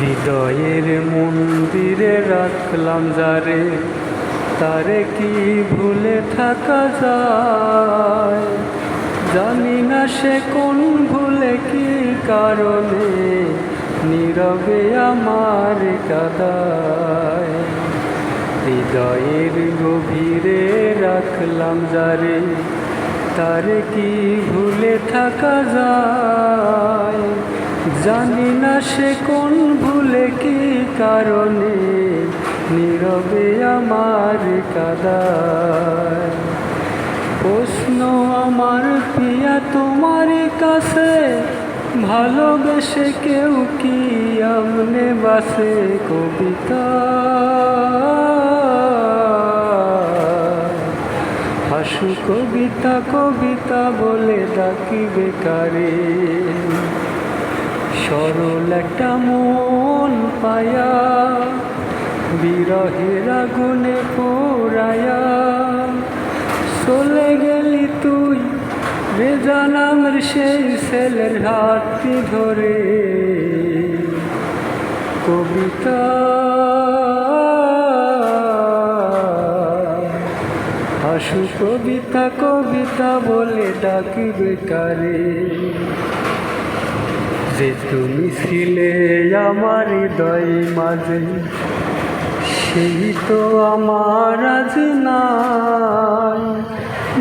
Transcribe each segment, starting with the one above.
হৃদয়ের মন্দিরে রাখলাম যারে তারে কি ভুলে থাকা যায়? জানি না সে কোন ভুলে কি কারণে নীরবে আমার কাদায়। হৃদয়ের গভীরে রাখলাম যারে তারে কি ভুলে থাকা যায়? জানি না সে কোন ভুলে কি কারণে, নীরবে আমার কাদায়। প্রশ্ন আমার পিয়া তোমার কাছে ভালোবেসে কেউ কি আমনে বাসে কবিতা? হাসু কবিতা কবিতা বলে ডাকি বেকারে। সরল একটা মন পায়া, বিরহের আগুনে পোড়ায়া। চলে গেলি তুই রেজা নামের সেই ছেলের হাতটি ধরে। কবিতা হাসু কবিতা কবিতা বলে ডাকি বেকারে যে তুমি ছিলে আমার হৃদয় মাঝে, সেই তো আমার আজ নাই।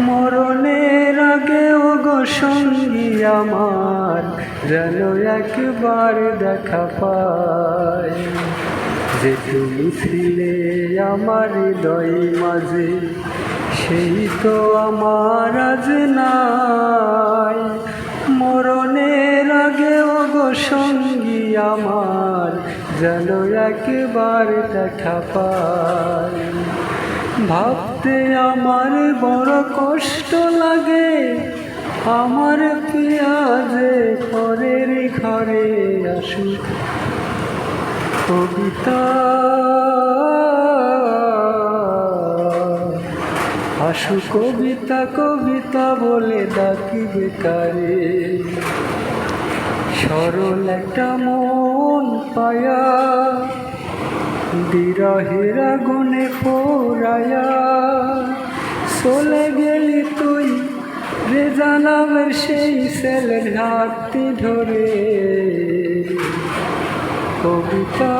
মরণের আগে ও গো সঙ্গী আমার যেন একবার দেখা পায়। যে তুমি ছিলে আমার হৃদয় মাঝে, সেই তো আমার আজ নাই। যেন একবার দেখা পাই। ভাবতে আমার বড় কষ্ট লাগে, আমার পেঁয়াজে পরের ঘরে আসুক? কবিতা। আসু কবিতা কবিতা বলে ডাকি বেকারে। সরল একটা মন পায়া বিরহের আগুনে পোড়ায়া। চলে গেলি তুই রেজা নামের সেই ছেলের হাতটি ধরে। কবিতা।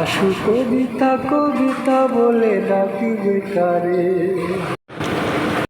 আশু কবিতা কবিতা বলে ডাকি বেকারে।